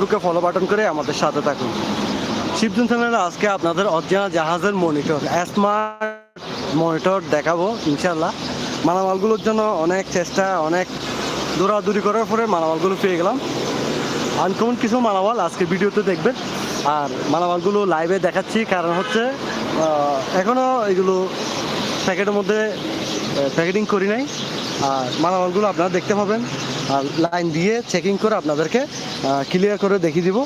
ফেসবুকে follow button করে আমাদের সাথে থাকুন। শিবজুন চ্যানেলে আজকে আপনাদের অজানা জাহাজের মনিটর স্মার্ট মনিটর দেখাবো ইনশাল্লাহ মালামালগুলোর জন্য অনেক চেষ্টা, অনেক দৌড়াদৌড়ি করার পরে মালামালগুলো পেয়ে গেলাম। আনকমন কিছু মালামাল আজকে ভিডিওতে দেখবেন। আর মালামালগুলো লাইভে দেখাচ্ছি, কারণ হচ্ছে এখনও এগুলো প্যাকেটের মধ্যে প্যাকেটিং করি নাই। আর মালামালগুলো আপনারা দেখতে পাবেন। লাইন দিয়ে চেকিং করে আপনাদেরকে ক্লিয়ার করে দেখিয়ে দিব।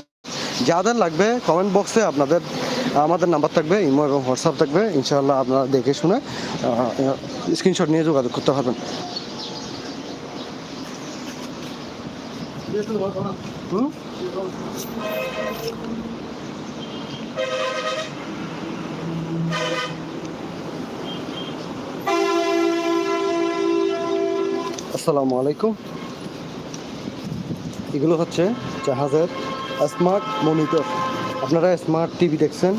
যাদের লাগবে কমেন্ট বক্সে আপনাদের, আমাদের নাম্বার থাকবে, ইমো এবং হোয়াটসঅ্যাপ থাকবে। ইনশাআল্লাহ আপনারা দেখে শুনে স্ক্রিনশট নিয়ে যোগাযোগ করতে পারবেন। আসসালামু আলাইকুম। এগুলো হচ্ছে জাহাজের স্মার্ট মনিটর আপনারা স্মার্ট টিভি দেখছেন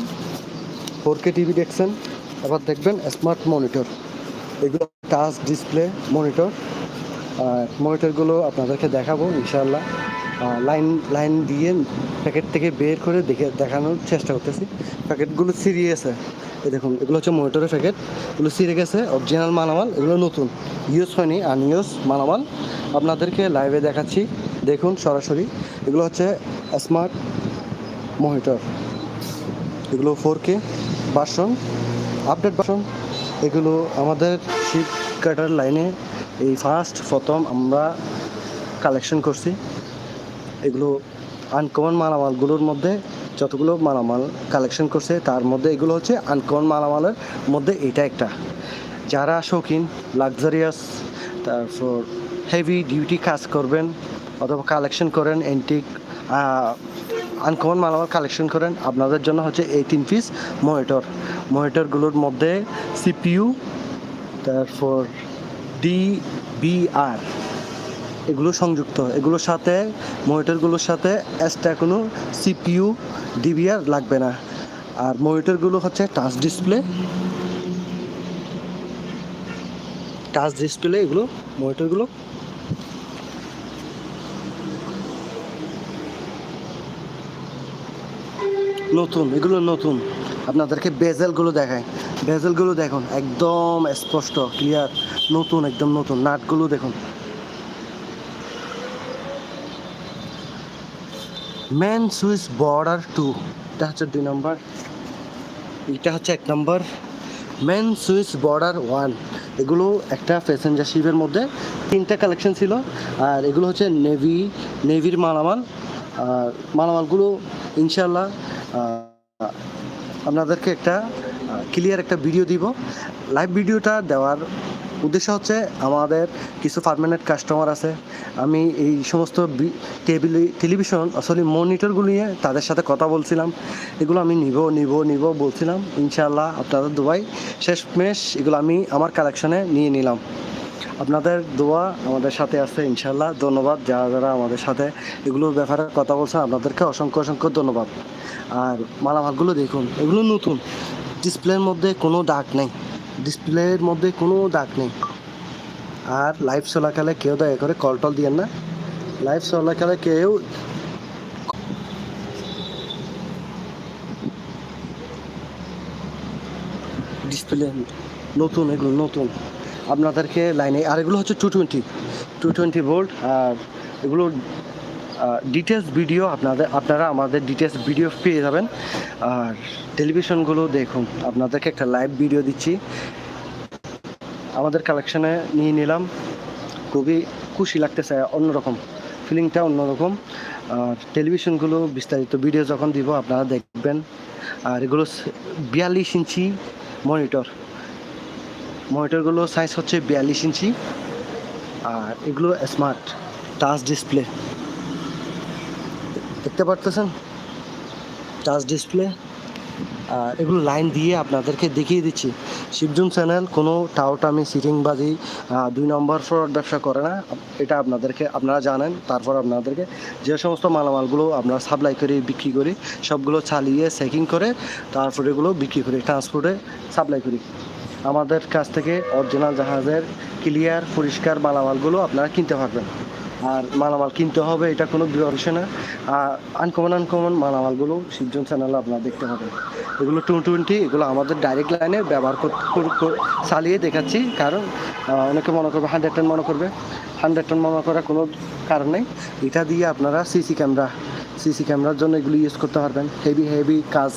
ফোর কে টিভি দেখছেন এবার দেখবেন স্মার্ট মনিটর এগুলো টাচ ডিসপ্লে মনিটর মনিটরগুলো আপনাদেরকে দেখাবো ইনশাআল্লাহ। আহ, লাইন লাইন দিয়ে প্যাকেট থেকে বের করে দেখে দেখানোর চেষ্টা করতেছি। প্যাকেটগুলো সিরিয়ে আছে এই দেখুন এগুলো হচ্ছে মনিটরের প্যাকেট এগুলো সিরে গেছে অরিজিনাল মালামাল এগুলো নতুন। ইউজ হয়নি আনইউজ মালামাল। আপনাদেরকে লাইভে দেখাচ্ছি। দেখুন সরাসরি। এগুলো হচ্ছে স্মার্ট মনিটর এগুলো four K version update version এগুলো আমাদের শিপ কাটার লাইনে এই ফার্স্ট প্রথম আমরা কালেকশন করছি। এগুলো আনকমন মালামালগুলোর মধ্যে যতগুলো মালামাল কালেকশন করছে, তার মধ্যে এগুলো হচ্ছে আনকমন মালামালের মধ্যে এটা একটা। যারা শৌখিন লাক্সারিয়াস তারপর হেভি ডিউটি কাজ করবেন অথবা কালেকশন করেন এন্টিক আনকমন মালামাল কালেকশন করেন, আপনাদের জন্য হচ্ছে এই তিন পিস মনিটর মনিটরগুলোর মধ্যে সিপিইউ তারপর ডিবিআর এগুলো সংযুক্ত। এগুলোর সাথে মনিটরগুলোর সাথে এক্সট্রা কোনো সিপিইউ ডিবিআর লাগবে না। আর মনিটরগুলো হচ্ছে টাচ ডিসপ্লে টাচ ডিসপ্লে এগুলো মনিটরগুলো নতুন, এগুলো নতুন। আপনাদেরকে বেজেলগুলো দেখায় বেজেলগুলো দেখুন, একদম স্পষ্ট ক্লিয়ার নতুন, একদম নতুন। নাটগুলো দেখুন। ম্যান সুইচ বর্ডার টু এটা হচ্ছে দুই নম্বর এটা হচ্ছে এক number main switch border one এগুলো একটা প্যাসেঞ্জার শিপের মধ্যে তিনটা কালেকশন ছিল, আর এগুলো হচ্ছে নেভি নেভির মালামাল। আর মালামালগুলো ইনশাল্লাহ আপনাদেরকে একটা ক্লিয়ার একটা ভিডিও দিব। লাইভ ভিডিওটা দেওয়ার উদ্দেশ্য হচ্ছে আমাদের কিছু পারমানেন্ট কাস্টমার আছে। আমি এই সমস্ত টেবিল টেলিভিশন আসলে মনিটরগুলো নিয়ে তাদের সাথে কথা বলছিলাম। এগুলো আমি নিব নিব নিব বলছিলাম। ইনশাআল্লাহ আপনাদের দুবাই শেষমেশ এগুলো আমি আমার কালেকশনে নিয়ে নিলাম। আপনাদের দোয়া আমাদের সাথে আছে ইনশাল্লাহ ধন্যবাদ। যারা যারা আমাদের সাথে এগুলোর ব্যাপারে কথা বলছেন আপনাদেরকে অসংখ্য অসংখ্য ধন্যবাদ। আর মালামালগুলো দেখুন, এগুলো নতুন। ডিসপ্লের মধ্যে কোনো দাগ নেই। ডিসপ্লের মধ্যে কোনো দাগ নেই। আর লাইভ চলাকালে কেউ দয়া করে কল টল দিয়েন না। লাইভ চলাকালে কেউ ডিসপ্লে নতুন, এগুলো নতুন। আপনাদেরকে লাইনে, আর এগুলো হচ্ছে two twenty two twenty volt আর এগুলো ডিটেলস ভিডিও আপনাদের আপনারা আমাদের ডিটেলস ভিডিও পেয়ে যাবেন। আর টেলিভিশনগুলো দেখুন, আপনাদেরকে একটা লাইভ ভিডিও দিচ্ছি। আমাদের কালেকশানে নিয়ে নিলাম। খুবই খুশি লাগতেছে, অন্যরকম ফিলিংটা অন্যরকম। আর টেলিভিশনগুলো বিস্তারিত ভিডিও যখন দিব, আপনারা দেখবেন। আর এগুলো বিয়াল্লিশ ইঞ্চি মনিটর মনিটরগুলো সাইজ হচ্ছে বিয়াল্লিশ ইঞ্চি আর এগুলো স্মার্ট টাচ ডিসপ্লে দেখতে পারতেছেন? টাচ ডিসপ্লে আর এগুলো লাইন দিয়ে আপনাদেরকে দেখিয়ে দিচ্ছি। শিবজুন চ্যানেল কোনো টাউটামি সিটিংবাজি দুই নম্বর ফ্রড ব্যবসা করে না। এটা আপনাদেরকে, আপনারা জানেন, তারপর আপনাদেরকে যে সমস্ত মালামালগুলো আমরা সাপ্লাই করি, বিক্রি করি, সবগুলো চালিয়ে চেকিং করে, তারপর এগুলো বিক্রি করি ট্রান্সপোর্টে সাপ্লাই করি। আমাদের কাছ থেকে অরিজিনাল জাহাজের ক্লিয়ার পরিষ্কার মালামালগুলো আপনারা কিনতে পারবেন। আর মালামাল কিনতে হবে, এটা কোনো বিষয় না। আর আনকমন আনকমন মালামালগুলো শিবজন চ্যানেলে আপনারা দেখতে পাবেন। এগুলো টু টোয়েন্টি এগুলো আমাদের ডাইরেক্ট লাইনে ব্যবহার চালিয়ে দেখাচ্ছি। কারণ অনেকে মনে করবে হান্ড্রেড টেন মনে করবে। হান্ড্রেড টেন মনে করার কোনো কারণ নেই। এটা দিয়ে আপনারা সিসি ক্যামেরা সিসি ক্যামেরার জন্য এগুলো ইউজ করতে পারবেন। হেভি হেভি কাজ,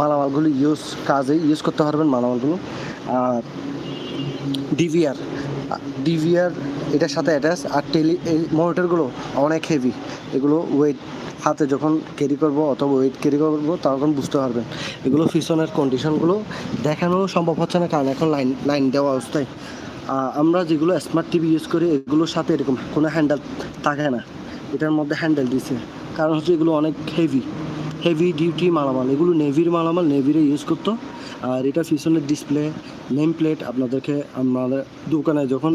মালামালগুলো ইউজ কাজে ইউজ করতে পারবেন মালামালগুলো। ডিভিআর ডিভিআর এটার সাথে অ্যাটাচ আর টেলি এই মনিটরগুলো অনেক হেভি এগুলো ওয়েট হাতে যখন ক্যারি করব অথবা ওয়েট ক্যারি করব, তখন বুঝতে পারবেন। এগুলো পিছনের কন্ডিশনগুলো দেখানো সম্ভব হচ্ছে না, কারণ এখন লাইন লাইন দেওয়া অবস্থায়। আমরা যেগুলো স্মার্ট টিভি ইউজ করি, এগুলোর সাথে এরকম কোনো হ্যান্ডেল থাকে না। এটার মধ্যে হ্যান্ডেল দিছে। কারণ হচ্ছে এগুলো অনেক হেভি হেভি ডিউটি মালামাল, এগুলো নেভির মালামাল নেভিরে ইউজ করতো। আর এটা পিছনের ডিসপ্লে নেম প্লেট আপনাদেরকে আমাদের দোকানে যখন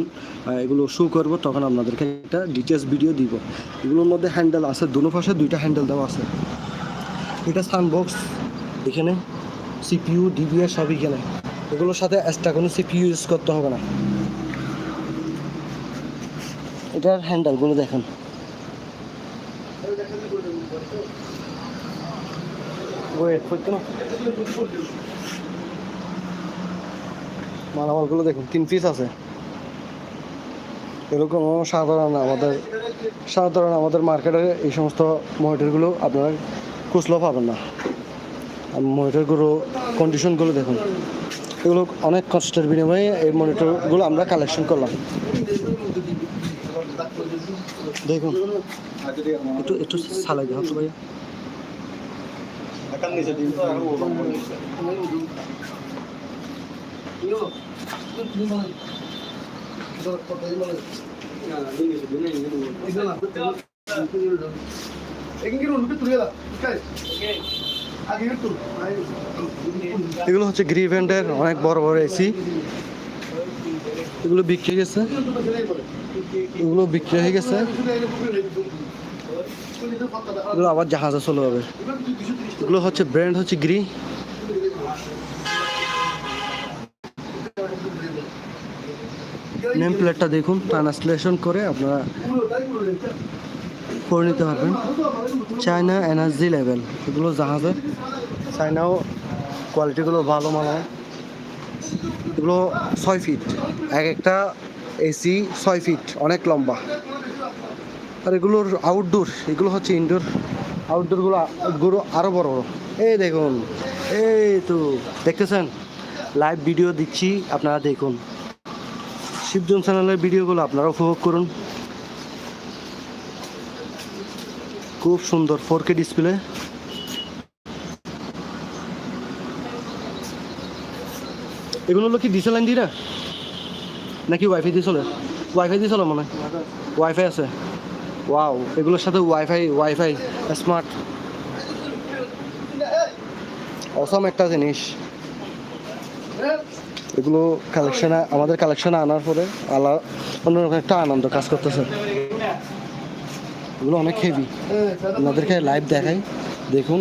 এগুলো শো করব, তখন আপনাদেরকে একটা ডিটেলস ভিডিও দিব। এগুলোর মধ্যে হ্যান্ডেল আছে দুনো পাশে দুইটা হ্যান্ডেল দেওয়া আছে। এটা সানবক্স এখানে সিপিইউ ডিবিআর সবই এখানে। এগুলোর সাথে এক্সট্রা কোনো সিপিইউ ইউজ করতে হবে না। এটার হ্যান্ডেলগুলো দেখেন। ওয়েট করতে না। মালামালগুলো দেখুন, তিন পিস আছে। এরকম সাধারণ আমাদের সাধারণ আমাদের মার্কেটে এই সমস্ত মনিটরগুলো আপনারা খুচলেও পাবেন না। আর মনিটরগুলো কন্ডিশনগুলো দেখুন। এগুলো অনেক কষ্টের বিনিময়ে এই মনিটরগুলো আমরা কালেকশন করলাম। দেখুন, একটু একটু সালাই দেওয়া তো ভাইয়া এগুলো হচ্ছে গ্রিভেন্ডের অনেক বড় বড় এসি। এগুলো বিক্রি হয়ে গেছে এগুলো বিক্রি হয়ে গেছে। এগুলো আবার জাহাজে চলে যাবে এগুলো হচ্ছে ব্র্যান্ড হচ্ছে গ্রি নেম প্লেটটা দেখুন ট্রান্সলেশন করে আপনারা করে নিতে পারবেন। চায়না এনার্জি লেভেল এগুলো জাহাজের। চায়নাও কোয়ালিটিগুলো ভালো মানো এগুলো ছয় ফিট এক একটা এসি ছয় ফিট অনেক লম্বা। আর এগুলোর আউটডোর এগুলো হচ্ছে ইনডোর আউটডোরগুলো গুলো আরও বড় বড়। এই দেখুন, এই তো, দেখতেছেন? লাইভ ভিডিও দিচ্ছি, আপনারা দেখুন। শিবজন চ্যানেলের ভিডিওগুলো আপনারা উপভোগ করুন। খুব সুন্দর ফোর কে ডিসপ্লে এগুলো হলো কি ডিসেল দিয়ে না নাকি ওয়াইফাই দিয়ে চলে? ওয়াইফাই দিয়ে চলে মনে হয়? ওয়াইফাই আছে। ওয়াও এগুলোর সাথে ওয়াইফাই ওয়াইফাই স্মার্ট অসম একটা জিনিস। এগুলো কালেকশনে আমাদের কালেকশনে আনার পরে আলা অন্যরকম একটা আনন্দ কাজ করতেছে। এগুলো অনেক হেভি আপনাদেরকে লাইভ দেখাই। দেখুন।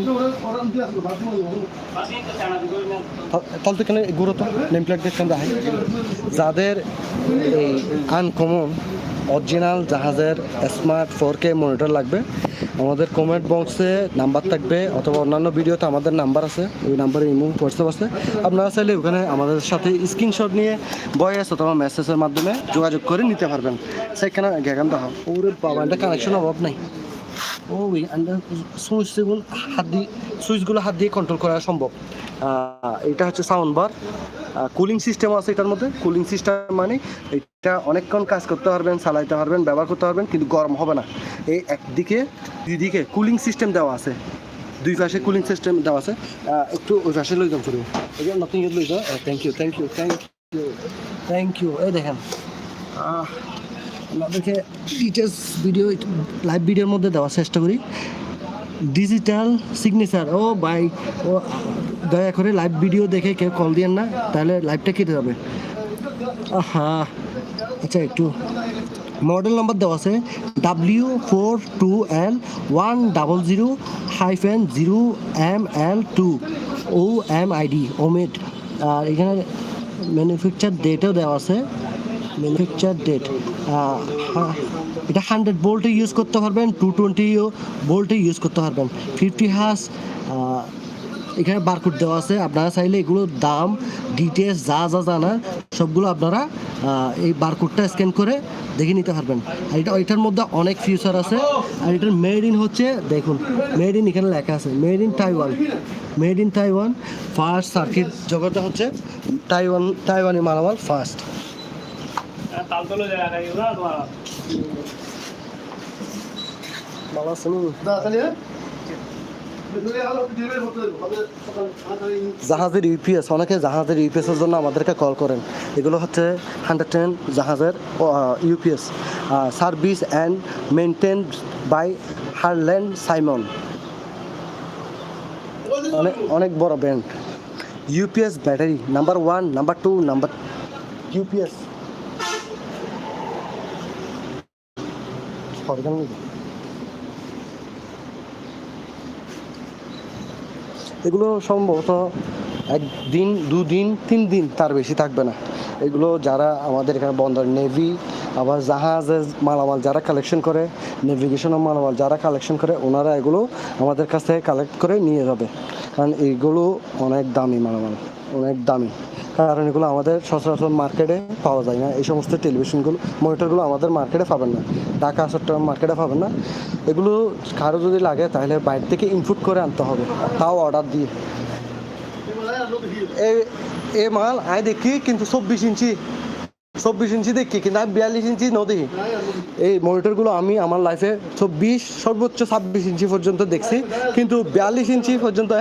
তাহলে তো এখানে ঘুরো তো নেম প্লেট দেখতাম যাদের এই আনকমন অরিজিনাল জাহাজের স্মার্ট ফোর কে মনিটর লাগবে। আমাদের কমেন্ট বক্সে নাম্বার থাকবে অথবা অন্যান্য ভিডিওতে আমাদের নাম্বার আছে। ওই নাম্বারে ইমো হোয়াটসঅ্যাপ আছে। আপনারা চাইলে ওখানে আমাদের সাথে স্ক্রিনশট নিয়ে ভয়েস অথবা মেসেজের মাধ্যমে যোগাযোগ করে নিতে পারবেন। সেখানে গেগান দেখা ওর বাবা কানেকশন অভাব নাই। ওই আন্ডার সুইচ যেগুলো হাত দিয়ে সুইচগুলো হাত দিয়ে কন্ট্রোল করা সম্ভব। এটা হচ্ছে সাউন্ড বার কুলিং সিস্টেম আছে এটার মধ্যে। কুলিং সিস্টেম মানে এটা অনেকক্ষণ কাজ করতে পারবেন, চালাইতে পারবেন, ব্যবহার করতে পারবেন, কিন্তু গরম হবে না। এই একদিকে দুই দিকে কুলিং সিস্টেম দেওয়া আছে। দুই পাশে কুলিং সিস্টেম দেওয়া আছে। একটু ওই পাশে লই যাম এটা নতুন লই যাও। Thank you thank you thank you thank you এই দেখেন। আপনাদেরকে ডিটেলস ভিডিও লাইভ ভিডিওর মধ্যে দেওয়ার চেষ্টা করি। ডিজিটাল সিগনেচার ও বাই ও, দয়া করে লাইভ ভিডিও দেখে কেউ কল দিয়েন না, তাহলে লাইভটা কেটে যাবে। হ্যাঁ আচ্ছা একটু মডেল নাম্বার দেওয়া আছে W four two L one double zero hyphen zero M L two O M ID ওমেড আর এখানে ম্যানুফ্যাকচার ডেটও দেওয়া আছে ম্যানুফ্যাকচার ডেট এটা হান্ড্রেড ভোল্টে ইউজ করতে পারবেন টু টোয়েন্টি ভোল্টে ইউজ করতে পারবেন। ফিফটি হাস এখানে বারকোড দেওয়া আছে। আপনারা চাইলে এগুলোর দাম ডিটেলস যা যা জানা সবগুলো আপনারা এই বারকোডটা স্ক্যান করে দেখে নিতে পারবেন। আর এটা, এটার মধ্যে অনেক ফিউচার আছে। আর এটার মেড ইন হচ্ছে, দেখুন মেড ইন এখানে লেখা আছে made in Taiwan made in Taiwan first circuit জগতে হচ্ছে তাইওয়ান তাইওয়ানি মালামাল ফার্স্ট তালতলো জায়গা থাকে না তোমার ভালো আছেন জাহাজের ইউপিএস অনেকে জাহাজের ইউপিএস এর জন্য আমাদেরকে কল করেন। এগুলো হচ্ছে হান্ড্রেড টেন জাহাজের UPS. Service and maintain by Harland Simon অনেক অনেক বড় brand UPS battery number one number two number UPS এগুলো সম্ভবত একদিন, দুদিন তিন দিন তার বেশি থাকবে না। এগুলো যারা আমাদের এখানে বন্দর নেভি, আবার জাহাজের মালামাল যারা কালেকশন করে নেভিগেশনের মালামাল যারা কালেকশন করে, ওনারা এগুলো আমাদের কাছ থেকে কালেক্ট করে নিয়ে যাবে। কারণ এইগুলো অনেক দামি মালামাল। অনেক দামি। কারণ এগুলো আমাদের সচরাচর মার্কেটে পাওয়া যায় না। এই সমস্ত টেলিভিশনগুলো মনিটরগুলো আমাদের মার্কেটে পাবেন না। ঢাকা, চট্টগ্রাম মার্কেটে পাবেন না। এগুলো কারও যদি লাগে, তাহলে বাইরে থেকে ইনপুট করে আনতে হবে। তাও অর্ডার দিয়ে। এ মাল আয় দেখি, কিন্তু চব্বিশ ইঞ্চি। চব্বিশ ইঞ্চি দেখি, কিন্তু আমি বিয়াল্লিশ ইঞ্চি ন দেখি। এই মনিটরগুলো আমি আমার লাইফে চব্বিশ, সর্বোচ্চ ছাব্বিশ ইঞ্চি পর্যন্ত দেখছি। কিন্তু বিয়াল্লিশ ইঞ্চি পর্যন্ত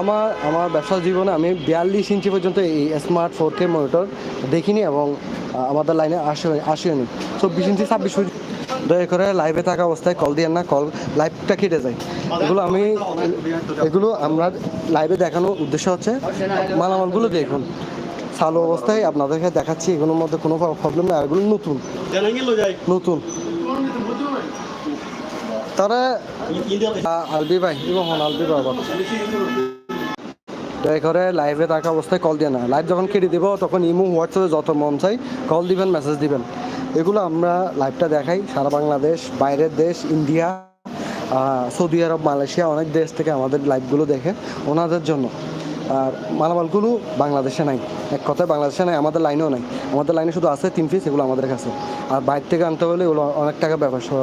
আমার আমার ব্যবসা জীবনে আমি বিয়াল্লিশ ইঞ্চি পর্যন্ত এই স্মার্ট ফোর কে মনিটর দেখিনি এবং আমাদের লাইনে আসে, আসেনি। চব্বিশ ইঞ্চি, ছাব্বিশ দয়া করে লাইভে থাকা অবস্থায় কল দিয়ে না কল লাইভটা কেটে যায়। এগুলো আমি, এগুলো আমরা লাইভে দেখানোর উদ্দেশ্য হচ্ছে মালামালগুলো দেখুন। চালু অবস্থায় আপনাদেরকে দেখাচ্ছি, এগুলোর মধ্যে কোনো প্রবলেম নেই এগুলো নতুন। নতুন। তারা আলবি ভাই এবং আলবি বাবা। দয়া করে লাইভে থাকা অবস্থায় কল দিয়ে না। লাইভ যখন কেটে দেবো, তখন ইমো হোয়াটসঅ্যাপে যত মন চাই কল দিবেন মেসেজ দিবেন। এগুলো আমরা লাইভটা দেখাই। সারা বাংলাদেশ, বাইরের দেশ, ইন্ডিয়া সৌদি আরব, মালয়েশিয়া, অনেক দেশ থেকে আমাদের লাইভগুলো দেখে ওনাদের জন্য। আর মালামালগুলো বাংলাদেশে নাই। এক কথায় বাংলাদেশে নাই, আমাদের লাইনেও নাই। আমাদের লাইনে শুধু আছে তিন পিস এগুলো আমাদের কাছে। আর বাইরে থেকে আনতে হলে এগুলো অনেক টাকা ব্যবসা।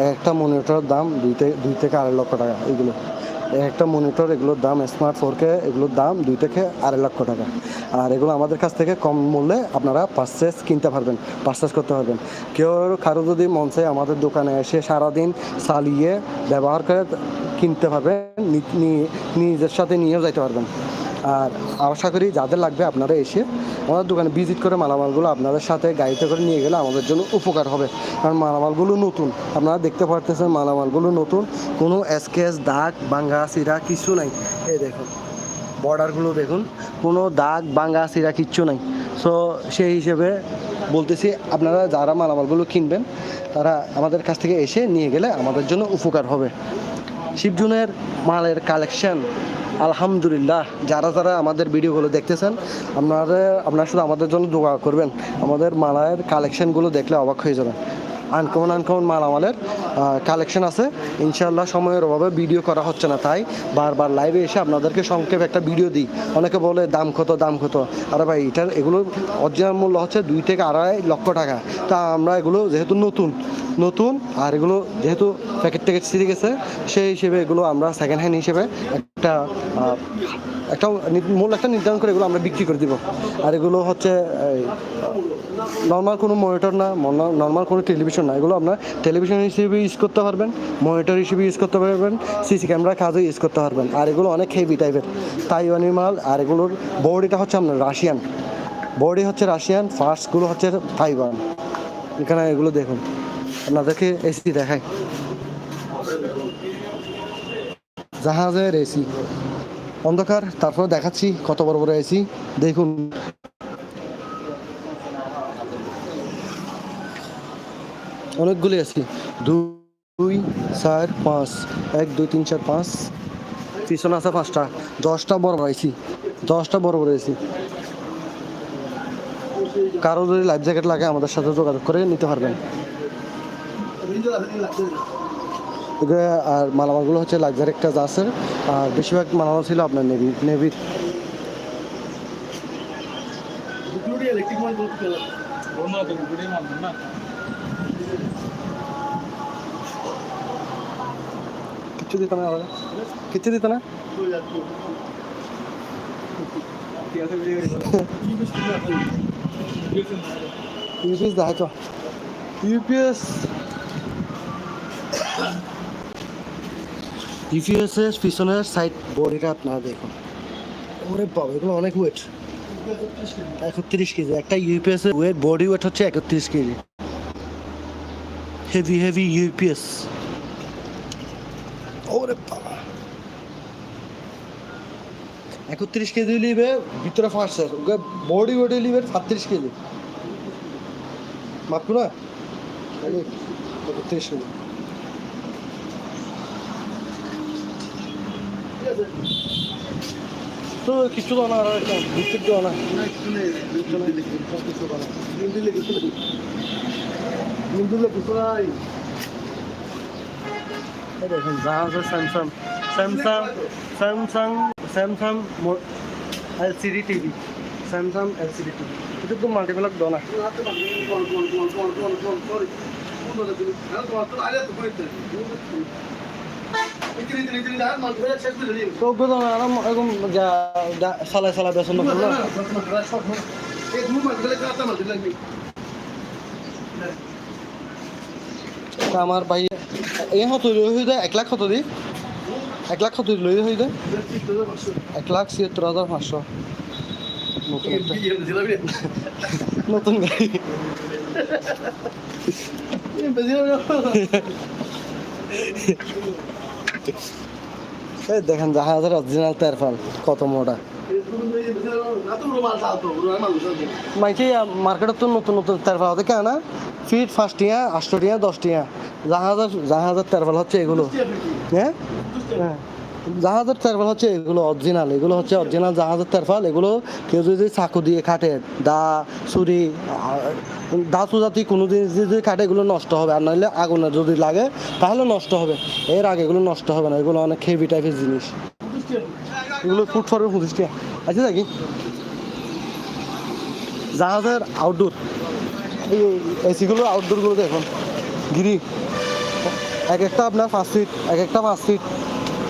এক একটা মনিটরের দাম দুই থেকে দুই থেকে আড়াই লক্ষ টাকা, এগুলো। একটা মনিটর এগুলোর দাম স্মার্ট ফোরকে এগুলোর দাম দুই থেকে আড়াই লক্ষ টাকা। আর এগুলো আমাদের কাছ থেকে কম মূল্যে আপনারা পারচেস কিনতে পারবেন পারচেস করতে পারবেন। কেউ কারও যদি মন চায় আমাদের দোকানে এসে সারাদিন চালিয়ে ব্যবহার করে কিনতে পারবেন নিজের সাথে নিয়েও যাইতে পারবেন। আর আশা করি যাদের লাগবে আপনারা এসে আমাদের দোকানে ভিজিট করে মালামালগুলো আপনাদের সাথে গাড়িতে করে নিয়ে গেলে আমাদের জন্য উপকার হবে। কারণ মালামালগুলো নতুন। আপনারা দেখতে পারতেছেন মালামালগুলো নতুন। কোনো স্কেচ দাগ, বাঙ্গা, সিরা কিছু নাই। এই দেখুন, বর্ডারগুলো দেখুন। কোনো দাগ, বাঙ্গা, সিরা কিচ্ছু নাই। সো সেই হিসেবে বলতেছি, আপনারা যারা মালামালগুলো কিনবেন, তারা আমাদের কাছ থেকে এসে নিয়ে গেলে আমাদের জন্য উপকার হবে। শিবজুনের মালের কালেকশন আলহামদুলিল্লাহ, যারা যারা আমাদের ভিডিওগুলো দেখতেছেন, আপনারা আপনারা শুধু আমাদের জন্য দোয়া করবেন। আমাদের মালায়ের কালেকশনগুলো দেখলে অবাক হয়ে যাবেন। আনকমন আনকমন মাল আমাদের কালেকশন আছে। ইনশাল্লাহ সময়ের অভাবে ভিডিও করা হচ্ছে না। তাই বারবার লাইভে এসে আপনাদেরকে সংক্ষেপে একটা ভিডিও দিই। অনেকে বলে, দাম কত দাম কত? আরে ভাই এটার এগুলো অরিজিনাল মূল্য হচ্ছে দুই থেকে আড়াই লক্ষ টাকা। তা আমরা এগুলো যেহেতু নতুন নতুন, আর এগুলো যেহেতু প্যাকেট ট্যাকেট ছিঁড়ে গেছে, সেই হিসেবে এগুলো আমরা সেকেন্ড হ্যান্ড হিসেবে একটা একটা মূল্য একটা নির্ধারণ করে এগুলো আমরা বিক্রি করে দিব। আর এগুলো হচ্ছে নর্মাল কোনো মনিটর না নর্মাল কোনো টেলিভিশন না, এগুলো আপনার টেলিভিশন হিসেবে ইউজ করতে পারবেন মনিটর হিসেবে ইউজ করতে পারবেন সিসি ক্যামেরা কাজও ইউজ করতে পারবেন। আর এগুলো অনেক হেভি টাইপের তাইওয়ানি মাল, আর এগুলোর বডিটা হচ্ছে আপনার রাশিয়ান বডি হচ্ছে রাশিয়ান ফার্স্টগুলো হচ্ছে তাইওয়ান এখানে এগুলো দেখুন। আপনাদেরকে এসি দেখাই। জাহাজের এসি অন্ধকার, তারপর দেখাচ্ছি কত বড় বড় এসি দেখুন। অনেকগুলি এসি দুই, চার, পাঁচ। এক, দুই, তিন, চার, পাঁচ। পিছনে আছে পাঁচটা। দশটা বড় বড় এসি দশটা বড় বড় এসি কারও যদি লাইফ জ্যাকেট লাগে, আমাদের সাথে যোগাযোগ করে নিতে পারবেন। এগুলো আর মালামালগুলো হচ্ছে লাক্সারি একটা জাসের আর বেশিরভাগ মালামাল ছিল আপনার নেভি নেভির বন্ধ তো ভিডিও মারবেন না কিচ্ছু দিত না আমাদের কিচ্ছু দিত না? ঠিক আছে ভিডিও ইউপিএস দেখা তো ইউপিএস এর পিছনের সাইড বডিটা আপনারা দেখুন। ওরে বাবা, এগুলো অনেক ওয়েট একত্রিশ কেজি। একটা ইউপিএস এর ওয়েট বডি ওয়েট হচ্ছে একত্রিশ কেজি। হেভি হেভি ইউপিএস ওরে বাবা। একত্রিশ কেজি লিবে ভিতরে ফার্স্ট বডি ওয়েট লিবে সাতত্রিশ কেজি। মাপ না? একত্রিশ কেজি। তো কিছু দাও না, আর কিছু দাও না। দেখেন জাহাজের Samsung Samsung Samsung Samsung LCD TV Samsung LCD TV এটা তো মাল্টিপ্লাক তো না আরাম এরকম সালাই সালাই বেসন করল আমার ভাই এই হতো যায় এক লাখ কত দি এক লাখ কত লই হয়ে যায় এক লাখ ছিয়াত্তর হাজার পাঁচশো নতুন একটা- নতুন গাড়ি এই দেখেন জাহাজের অরিজিনাল তেরফাল কত মোটা। মাইকে মার্কেটের তো নতুন নতুন তেরফাল হতে কেন না ফিট ফার্স্ট টিয়া আটশো টিয়া, দশ টিয়া। জাহাজের জাহাজের তেরফাল হচ্ছে এগুলো। হ্যাঁ? হ্যাঁ। জাহাজের তেরফাল হচ্ছে এগুলো অরিজিনাল এগুলো হচ্ছে অরিজিনাল জাহাজের তেরফাল এগুলো কেউ যদি চাকু দিয়ে কাটে, দা, ছুরি দা সুজাতি কোনো জিনিস যদি কাটে, এগুলো নষ্ট হবে। আর নাহলে আগুনে যদি লাগে, তাহলে নষ্ট হবে। এর আগে এগুলো নষ্ট হবে না, এগুলো অনেক হেভি টাইপের জিনিস। এগুলো ফুড ফরের টাকা। আছে নাকি জাহাজের আউটডোর এই এসিগুলোর আউটডোরগুলো দেখুন। গিরি এক একটা আপনার পাঁচ ফিট এক একটা পাঁচ ফিট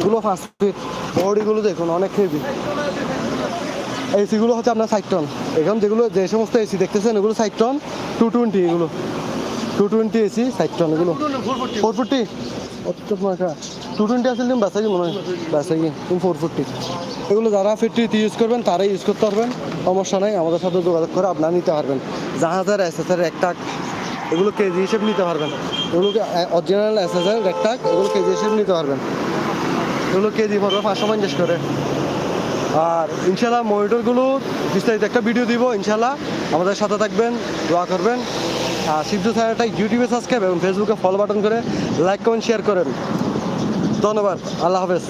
এগুলো পাঁচ ফিট বডিগুলো দেখুন, অনেক হেভি এসিগুলো হচ্ছে আপনার সাইড টন এখন যেগুলো, যে সমস্ত এসি দেখতেছেন, এগুলো সাইড টন টু টোয়েন্টি এগুলো two twenty AC side ton এগুলো ফোর ফোরটি টু টোয়েন্টি আসলে তুমি বাসাই মনে হয় বাসাই তুমি ফোর ফোরটি এগুলো যারা ফিফটি ইউজ করবেন, তারাই ইউজ করতে পারবেন। সমস্যা নাই, আমাদের সাথে যোগাযোগ করে আপনারা নিতে পারবেন। জাহাজের এসএসের একটা এগুলো কেজি হিসেবে নিতে পারবেন। এগুলোকে অরিজিনাল এসএসের একটা এগুলো কেজি হিসেবে নিতে পারবেন। এগুলো কেজি পড়বে পাঁচশো পঞ্চাশ করে। আর ইনশাল্লাহ মনিটরগুলো বিস্তারিত একটা ভিডিও দিব ইনশাল্লাহ আমাদের সাথে থাকবেন, দোয়া করবেন। আর সিদ্ধু চ্যানেলটা ইউটিউবে সাবস্ক্রাইব এবং ফেসবুকে ফলো বাটন করে লাইক কমেন্ট শেয়ার করেন। ধন্যবাদ। আল্লাহ হাফেজ।